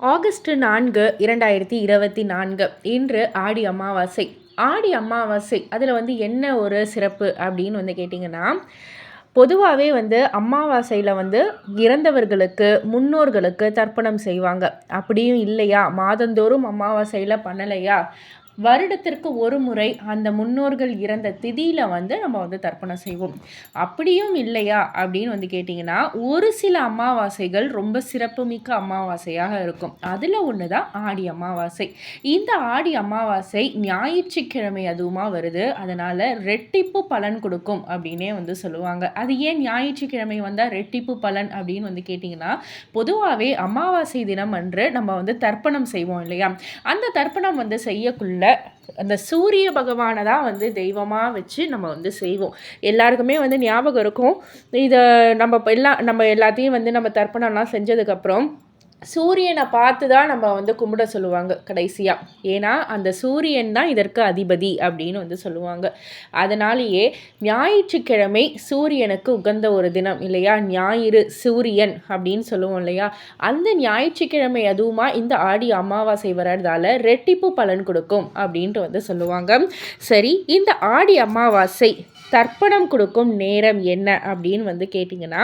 August நான்கு இரண்டாயிரத்தி இருபத்தி நான்கு. இன்று ஆடி அமாவாசை. ஆடி அமாவாசை அதில் வந்து என்ன ஒரு சிறப்பு அப்படின்னு வந்து கேட்டிங்கன்னா பொதுவாகவே வந்து அமாவாசையில் வந்து இறந்தவர்களுக்கு முன்னோர்களுக்கு தர்ப்பணம் செய்வாங்க. அப்படியும் இல்லையா? மாதந்தோறும் அமாவாசையில் பண்ணலையா? வருடத்திற்கு ஒரு முறை அந்த முன்னோர்கள் இறந்த திதியில் வந்து நம்ம வந்து தர்ப்பணம் செய்வோம். அப்படியும் இல்லையா? அப்படின்னு வந்து கேட்டிங்கன்னா ஒரு சில அமாவாசைகள் ரொம்ப சிறப்புமிக்க அமாவாசையாக இருக்கும். அதில் ஒன்று தான் ஆடி அமாவாசை. இந்த ஆடி அமாவாசை ஞாயிற்றுக்கிழமை அதுவுமா வருது. அதனால் ரெட்டிப்பு பலன் கொடுக்கும் அப்படின்னே வந்து சொல்லுவாங்க. அது ஏன் ஞாயிற்றுக்கிழமை வந்தால் ரெட்டிப்பு பலன் அப்படின்னு வந்து கேட்டிங்கன்னா பொதுவாகவே அமாவாசை தினம் அன்று நம்ம வந்து தர்ப்பணம் செய்வோம் இல்லையா? அந்த தர்ப்பணம் வந்து செய்யக்குள்ள அந்த சூரிய பகவானை தான் வந்து தெய்வமாக வச்சு நம்ம வந்து செய்வோம். எல்லாருக்குமே வந்து ஞாபகம் இருக்கும். இதை நம்ம எல்லாம் நம்ம எல்லாத்தையும் வந்து நம்ம தர்ப்பணம்லாம் செஞ்சதுக்கப்புறம் சூரியனை பார்த்து தான் நம்ம வந்து கும்பிட சொல்லுவாங்க கடைசியாக ஏன்னா அந்த சூரியன் தான் இதற்கு அதிபதி அப்படின்னு வந்து சொல்லுவாங்க. அதனாலேயே ஞாயிற்றுக்கிழமை சூரியனுக்கு உகந்த ஒரு தினம் இல்லையா? ஞாயிறு சூரியன் அப்படின்னு சொல்லுவோம் இல்லையா? அந்த ஞாயிற்றுக்கிழமை அதுவுமா இந்த ஆடி அமாவாசை வர்றதால ரெட்டிப்பு பலன் கொடுக்கும் அப்படின்ட்டு வந்து சொல்லுவாங்க. சரி இந்த ஆடி அமாவாசை தர்ப்பணம் கொடுக்கும் நேரம் என்ன அப்படின்னு வந்து கேட்டிங்கன்னா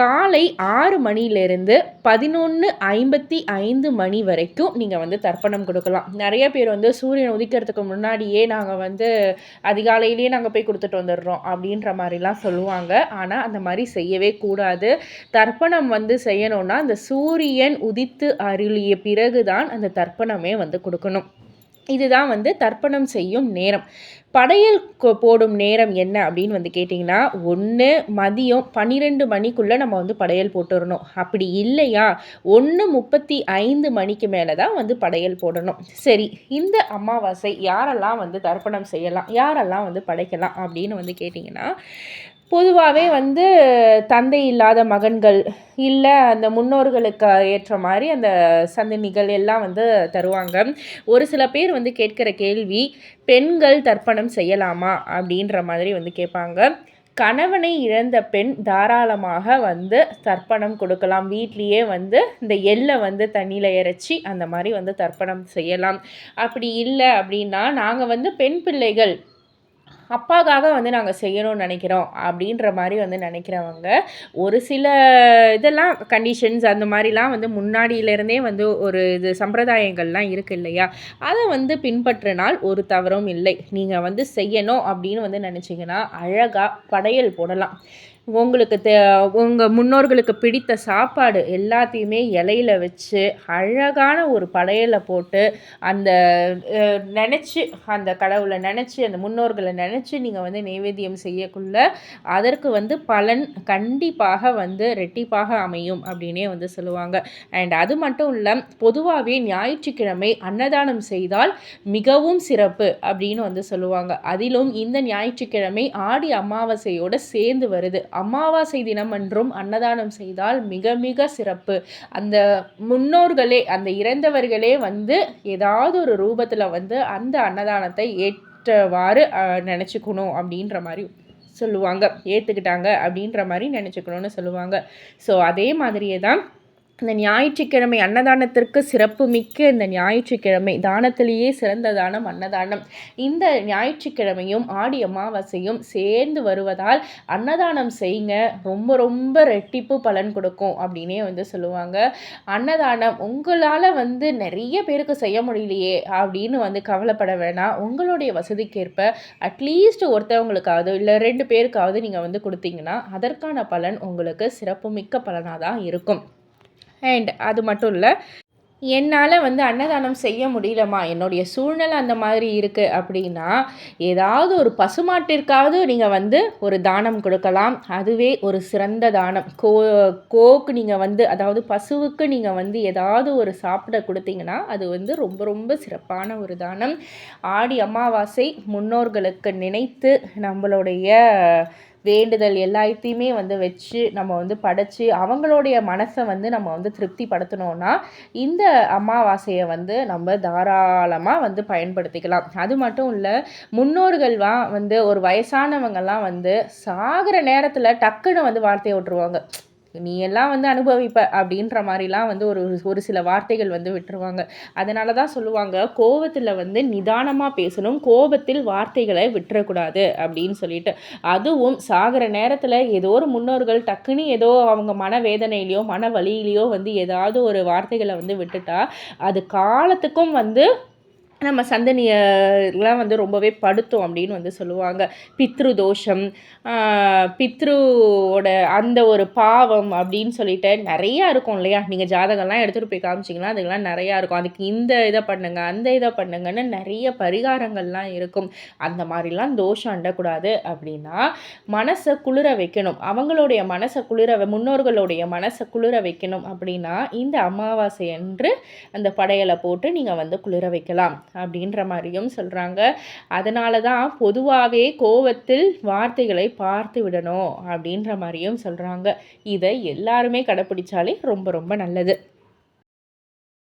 காலை ஆறு மணிலேருந்து பதினொன்று ஐம்பத்தி ஐந்து மணி வரைக்கும் நீங்கள் வந்து தர்ப்பணம் கொடுக்கலாம். நிறைய பேர் வந்து சூரியன் உதிக்கிறதுக்கு முன்னாடியே நாங்கள் வந்து அதிகாலையிலேயே நாங்கள் போய் கொடுத்துட்டு வந்துடுறோம் அப்படின்ற மாதிரிலாம் சொல்லுவாங்க. ஆனால் அந்த மாதிரி செய்யவே கூடாது. தர்ப்பணம் வந்து செய்யணும்னா அந்த சூரியன் உதித்து அருளிய பிறகு தான் அந்த தர்ப்பணமே வந்து கொடுக்கணும். இதுதான் வந்து தர்ப்பணம் செய்யும் நேரம். படையல் போடும் நேரம் என்ன அப்படின்னு வந்து கேட்டிங்கன்னா ஒன்று மதியம் பன்னிரெண்டு மணிக்குள்ளே நம்ம வந்து படையல் போட்டுடணும் அப்படி இல்லையா? ஒன்று முப்பத்தி ஐந்து மணிக்கு மேலே தான் வந்து படையல் போடணும். சரி இந்த அமாவாசை யாரெல்லாம் வந்து தர்ப்பணம் செய்யலாம்? யாரெல்லாம் வந்து படைக்கலாம்? அப்படின்னு வந்து கேட்டிங்கன்னா பொதுவாகவே வந்து தந்தை இல்லாத மகன்கள் இல்லை அந்த முன்னோர்களுக்கு ஏற்ற மாதிரி அந்த சந்தனிகள் எல்லாம் வந்து தருவாங்க. ஒரு சில பேர் வந்து கேட்குற கேள்வி பெண்கள் தர்ப்பணம் செய்யலாமா? அப்படின்ற மாதிரி வந்து கேட்பாங்க. கணவனை இழந்த பெண் தாராளமாக வந்து தர்ப்பணம் கொடுக்கலாம். வீட்லேயே வந்து இந்த எள்ளை வந்து தண்ணியில் இறைச்சி அந்த மாதிரி வந்து தர்ப்பணம் செய்யலாம். அப்படி இல்லை அப்படின்னா நாங்கள் வந்து பெண் பிள்ளைகள் அப்பாக்காக வந்து நாங்கள் செய்யணும்னு நினைக்கிறோம் அப்படின்ற மாதிரி வந்து நினைக்கிறவங்க ஒரு சில இதெல்லாம் கண்டிஷன்ஸ் அந்த மாதிரிலாம் வந்து முன்னாடியிலேருந்தே வந்து ஒரு இது சம்பிரதாயங்கள்லாம் இருக்குது இல்லையா? அதை வந்து பின்பற்றினால் ஒரு தவறும் இல்லை. நீங்கள் வந்து செய்யணும் அப்படின்னு வந்து நினச்சிங்கன்னா அழகாக படையல் போடலாம். உங்களுக்கு தே உங்கள் முன்னோர்களுக்கு பிடித்த சாப்பாடு எல்லாத்தையுமே இலையில வச்சு அழகான ஒரு படையலை போட்டு அந்த நினச்சி அந்த கடவுளை நினச்சி அந்த முன்னோர்களை நினச்சி நீங்கள் வந்து நைவேத்தியம் செய்யக்குள்ள அதற்கு வந்து பலன் கண்டிப்பாக வந்து ரெட்டிப்பாக அமையும் அப்படின்னே வந்து சொல்லுவாங்க. அண்ட் அது மட்டும் இல்லை பொதுவாகவே ஞாயிற்றுக்கிழமை அன்னதானம் செய்தால் மிகவும் சிறப்பு அப்படின்னு வந்து சொல்லுவாங்க. அதிலும் இந்த ஞாயிற்றுக்கிழமை ஆடி அமாவாசையோடு சேர்ந்து வருது. அமாவாசை தினம் என்றும் அன்னதானம் செய்தால் மிக மிக சிறப்பு. அந்த முன்னோர்களே அந்த இறந்தவர்களே வந்து ஏதாவது ஒரு ரூபத்தில் வந்து அந்த அன்னதானத்தை ஏற்றவாறு நினச்சிக்கணும் அப்படின்ற மாதிரி சொல்லுவாங்க. ஏற்றுக்கிட்டாங்க அப்படின்ற மாதிரி நினச்சிக்கணும்னு சொல்லுவாங்க. ஸோ அதே மாதிரியே தான் இந்த ஞாயிற்றுக்கிழமை அன்னதானத்திற்கு சிறப்பு மிக்க இந்த ஞாயிற்றுக்கிழமை. தானத்திலேயே சிறந்த தானம் அன்னதானம். இந்த ஞாயிற்றுக்கிழமையும் ஆடி அமாவாசையும் சேர்ந்து வருவதால் அன்னதானம் செய்யுங்க ரொம்ப ரொம்ப ரெட்டிப்பு பலன் கொடுக்கும் அப்படின்னே வந்து சொல்லுவாங்க. அன்னதானம் உங்களால் வந்து நிறைய பேருக்கு செய்ய முடியலையே அப்படின்னு வந்து கவலைப்பட வேணாம். உங்களுடைய வசதிக்கேற்ப அட்லீஸ்ட் ஒருத்தவங்களுக்காவது இல்லை ரெண்டு பேருக்காவது நீங்கள் வந்து கொடுத்தீங்கன்னா அதற்கான பலன் உங்களுக்கு சிறப்புமிக்க பலனாக தான் இருக்கும். அண்ட் அது மட்டும் இல்லை என்னால் வந்து அன்னதானம் செய்ய முடியலம்மா. என்னுடைய சூழ்நிலை அந்த மாதிரி இருக்குது அப்படின்னா ஏதாவது ஒரு பசுமாட்டிற்காவது நீங்கள் வந்து ஒரு தானம் கொடுக்கலாம். அதுவே ஒரு சிறந்த தானம். கோ கோக்கு நீங்கள் வந்து அதாவது பசுவுக்கு நீங்கள் வந்து ஏதாவது ஒரு சாப்பிட கொடுத்தீங்கன்னா அது வந்து ரொம்ப ரொம்ப சிறப்பான ஒரு தானம். ஆடி அமாவாசை முன்னோர்களுக்கு நினைத்து நம்மளுடைய வேண்டுதல் எல்லாத்தையுமே வந்து வச்சு நம்ம வந்து படைச்சு அவங்களுடைய மனசை வந்து நம்ம வந்து திருப்திப்படுத்தணும்னா இந்த அமாவாசையை வந்து நம்ம தாராளமாக வந்து பயன்படுத்திக்கலாம். அது மட்டும் இல்லை முன்னோர்கள்லாம் வந்து ஒரு வயசானவங்கெல்லாம் வந்து சாகிற நேரத்தில் டக்குன்னு வந்து வார்த்தையை விட்டுருவாங்க. நீ எல்லாம் வந்து அனுபவிப்ப அப்படின்ற மாதிரிலாம் வந்து ஒரு ஒரு சில வார்த்தைகள் வந்து விட்டுருவாங்க. அதனால தான் சொல்லுவாங்க கோபத்தில் வந்து நிதானமாக பேசணும் கோபத்தில் வார்த்தைகளை விட்டுறக்கூடாது அப்படின்னு சொல்லிட்டு. அதுவும் சாகிற நேரத்தில் ஏதோ ஒரு முன்னோர்கள் டக்குன்னு ஏதோ அவங்க மனவேதனையிலையோ மன வழியிலையோ வந்து ஏதாவது ஒரு வார்த்தைகளை வந்து விட்டுட்டா அது காலத்துக்கும் வந்து நம்ம சந்தனியெலாம் வந்து ரொம்பவே படுத்தும் அப்படின்னு வந்து சொல்லுவாங்க. பித்ரு தோஷம் பித்ருவோட அந்த ஒரு பாவம் அப்படின்னு சொல்லிட்டு நிறையா இருக்கும் இல்லையா? நீங்கள் ஜாதகம்லாம் எடுத்துகிட்டு போய் காமிச்சிங்கன்னா அதுக்கெலாம் நிறையா இருக்கும். அதுக்கு இந்த இதை பண்ணுங்க அந்த இதை பண்ணுங்கன்னு நிறைய பரிகாரங்கள்லாம் இருக்கும். அந்த மாதிரிலாம் தோஷம் அண்டக்கூடாது அப்படின்னா மனசை குளிர வைக்கணும். அவங்களுடைய மனசை குளிர முன்னோர்களுடைய மனசை குளிர வைக்கணும் அப்படின்னா இந்த அமாவாசை அன்று அந்த படையலை போட்டு நீங்கள் வந்து குளிர வைக்கலாம். அப்படின்ற மாதிரியும் சொல்கிறாங்க அதனால தான் பொதுவாகவே கோவத்தில் வார்த்தைகளை பார்த்து விடணும் அப்படின்ற மாதிரியும் சொல்கிறாங்க இதை எல்லாருமே கடைப்பிடிச்சாலே ரொம்ப ரொம்ப நல்லது.